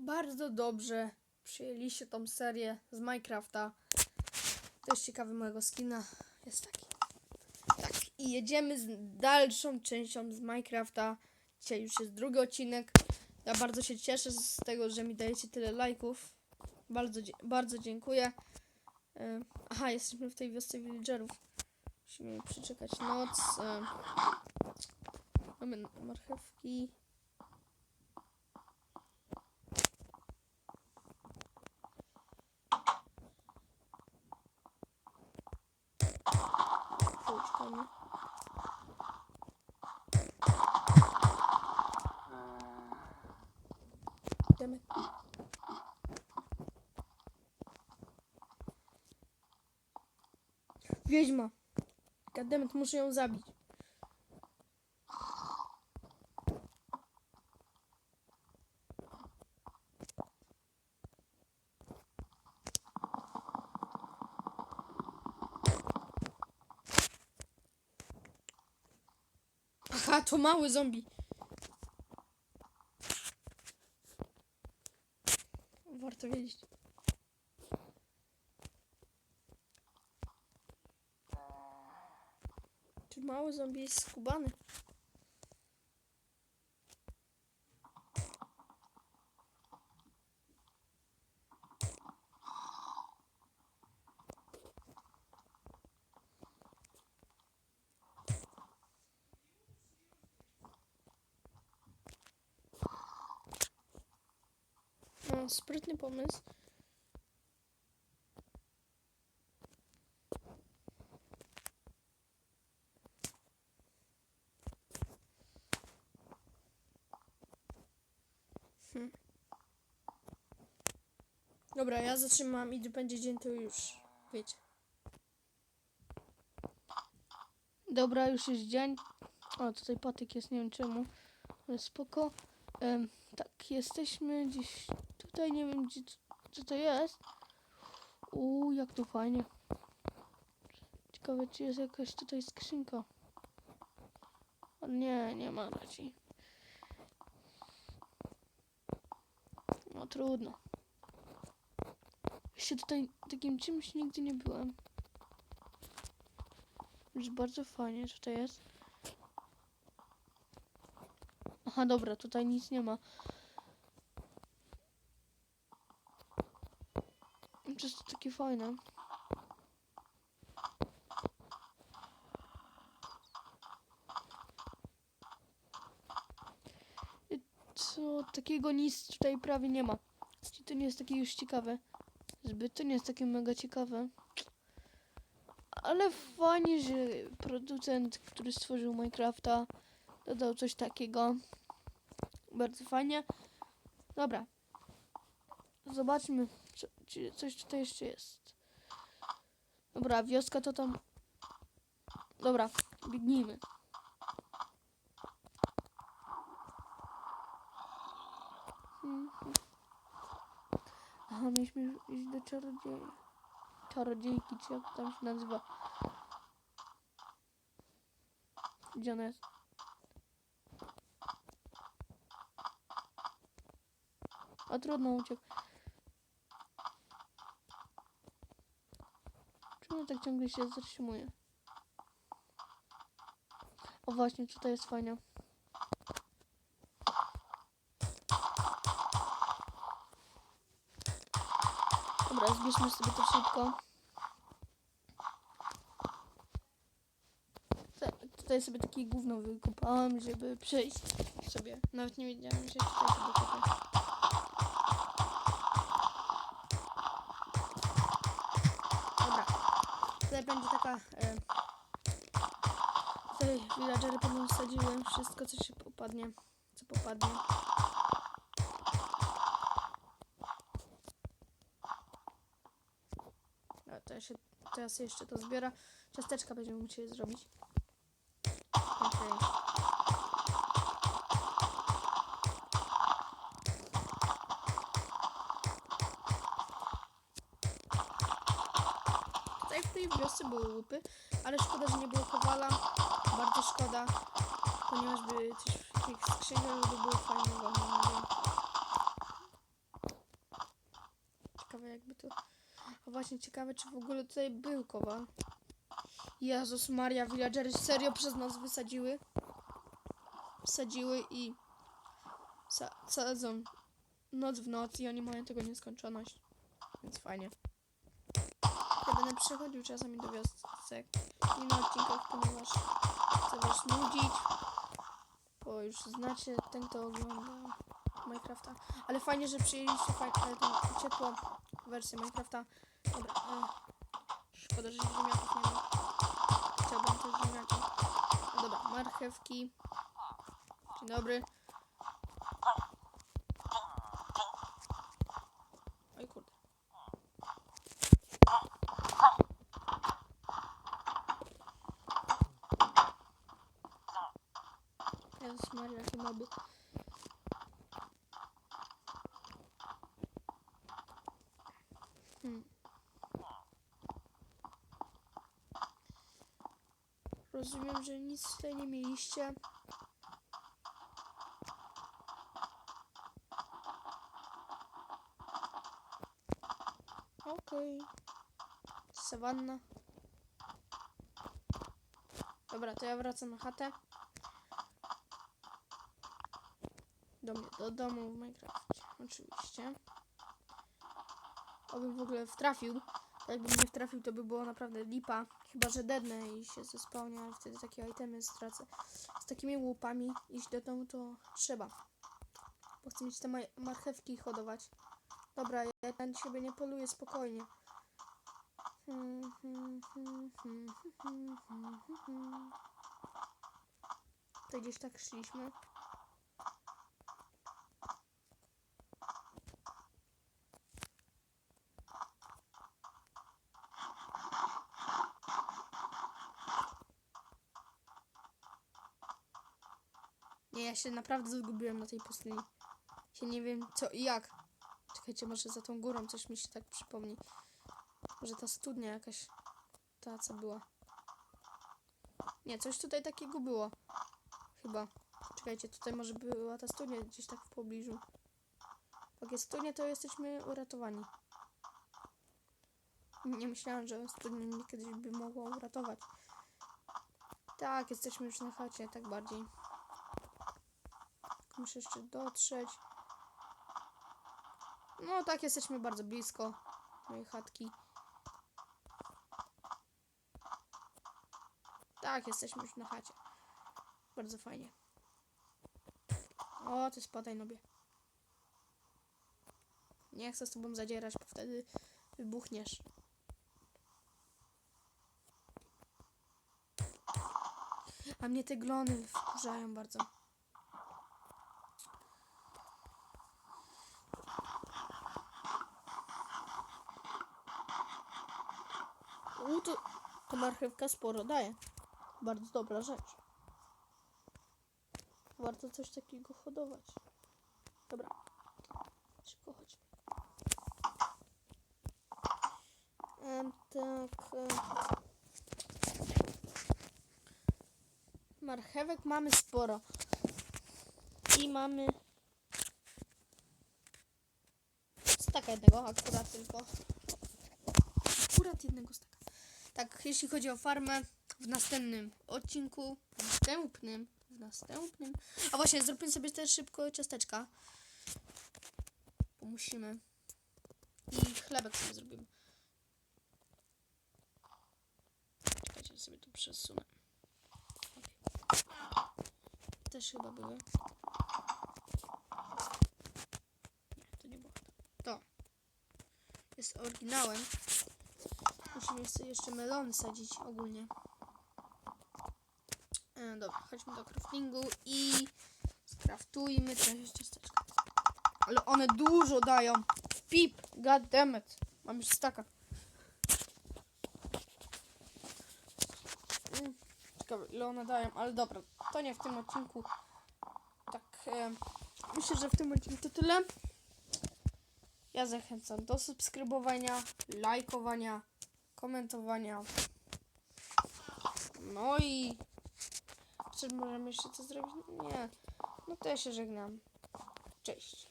bardzo dobrze przyjęliście tą serię z Minecrafta. To jest ciekawy mojego skina. Jest taki. Tak, i jedziemy z dalszą częścią z Minecrafta. Dzisiaj już jest drugi odcinek. Ja bardzo się cieszę z tego, że mi dajecie tyle lajków. Bardzo, bardzo dziękuję. Aha, jesteśmy w tej wiosce villagerów. Musimy przeczekać noc. Mamy marchewki. Wiedźma. Gademet, muszę ją zabić. Aha, to mały zombie. Warto wiedzieć. Mały zombie jest skubany? No, sprytny pomysł. Dobra, ja zatrzymam i będzie dzień, to już wiecie. Dobra, już jest dzień. O, tutaj patyk jest, nie wiem czemu. Ale spoko. Tak, jesteśmy gdzieś tutaj, nie wiem gdzie, co to jest. Uuu, jak tu fajnie. Ciekawe, czy jest jakaś tutaj skrzynka. O nie, nie ma raczej. No trudno. Jeszcze tutaj takim czymś nigdy nie byłem. Już bardzo fajnie tutaj jest. Aha, dobra, tutaj nic nie ma. To jest takie fajne. Co takiego nic tutaj prawie nie ma. To nie jest takie już ciekawe. Zbyt to nie jest takie mega ciekawe. Ale fajnie, że producent, który stworzył Minecrafta, dodał coś takiego. Bardzo fajnie. Dobra. Zobaczmy, czy, czy coś tutaj jeszcze jest. Dobra, wioska to tam. Dobra, biegnijmy. Mhm. Aha, mieliśmy iść do czarodzieja. Czarodziejki, czy jak tam się nazywa. Gdzie ona jest? A trudno uciekł. Czemu tak ciągle się zatrzymuje? O właśnie, tutaj jest fajnie. Zbierzmy sobie to szybko. Tutaj sobie takie gówno wykopałam, żeby przejść sobie. Nawet nie wiedziałam, że tutaj sobie kopię. Dobra. Tutaj będzie taka... E, tutaj villagery będą wsadziły wszystko, co się popadnie. Co popadnie. A to ja się, teraz jeszcze to zbiera. Ciasteczka będziemy musieli zrobić. Okej. Tutaj w tej wiosce były łupy, ale szkoda, że nie było kowala. Bardzo szkoda, ponieważ by coś w takich skrzyniach by było fajnego. nadzieję. jakby to... A właśnie ciekawe, czy w ogóle tutaj był kowal. Jezus Maria, villagery serio przez nas wysadziły. Wsadziły i sa- sadzą noc w noc i oni mają tego nieskończoność. Więc fajnie. Ja będę przychodził czasami do wiosek i na odcinkach, ponieważ chcę was nudzić. Bo już znacie ten, kto ogląda Minecrafta. Ale fajnie, że przyjęliście fajnie, ciepłą wersję Minecrafta. Dobra, e, szkoda, że ziemniaków nie ma. Chciałbym też ziemniaki. Dobra, marchewki. Dzień dobry. Oj kurde. Jezus Maria, jakie moby. Rozumiem, że nic tutaj nie mieliście. Okej. Sawanna. Dobra, to ja wracam na chatę. Do mnie, do domu w Minecrafcie. Oczywiście. Obym w ogóle wtrafił. Jakbym nie wtrafił, to by było naprawdę lipa. Chyba, że dednę i się zespełnia, ale wtedy takie itemy stracę. Z takimi łupami iść do domu to trzeba. Bo chcę mieć te marchewki hodować. Dobra, ja na siebie nie poluję spokojnie. To gdzieś tak szliśmy. Nie, ja się naprawdę zgubiłem na tej pustyni. Się nie wiem co i jak. Czekajcie, może za tą górą coś mi się tak przypomni. Może ta studnia jakaś. Ta co była. Nie, coś tutaj takiego było. Chyba. Czekajcie, tutaj może była ta studnia gdzieś tak w pobliżu. Jak jest studnia, to jesteśmy uratowani. Nie myślałam, że studnia mnie kiedyś by mogła uratować. Tak, jesteśmy już na chacie, tak bardziej. Muszę jeszcze dotrzeć. No tak, jesteśmy bardzo blisko mojej chatki. Tak, jesteśmy już na chacie. Bardzo fajnie. O, ty spadaj nobie. Nie chcę z tobą zadzierać, bo wtedy wybuchniesz. A mnie te glony wkurzają bardzo. U, to, to marchewka sporo daje. Bardzo dobra rzecz. Warto coś takiego hodować. Dobra. Szybko chodźmy. Tak. em. Marchewek mamy sporo. I mamy staka jednego, akurat tylko. Akurat jednego staka. Tak, jeśli chodzi o farmę, w następnym odcinku, w następnym, w następnym. A właśnie, zróbmy sobie też szybko ciasteczka. Bo musimy. I chlebek sobie zrobimy. Czekajcie, sobie tu przesunę. Też chyba były. Nie, to nie było. To. Jest oryginałem. Musimy jeszcze, melony sadzić ogólnie. E, dobra, chodźmy do craftingu i skraftujmy trochę ciasteczka. Ale one dużo dają. Pip, god damn it. Mam już staka. Mm, Ciekawe ile one dają, ale dobra, to nie w tym odcinku. Tak, e, myślę, że w tym odcinku to tyle. Ja zachęcam do subskrybowania, lajkowania, komentowania. No i czy możemy jeszcze coś zrobić? Nie. No to ja się żegnam. Cześć.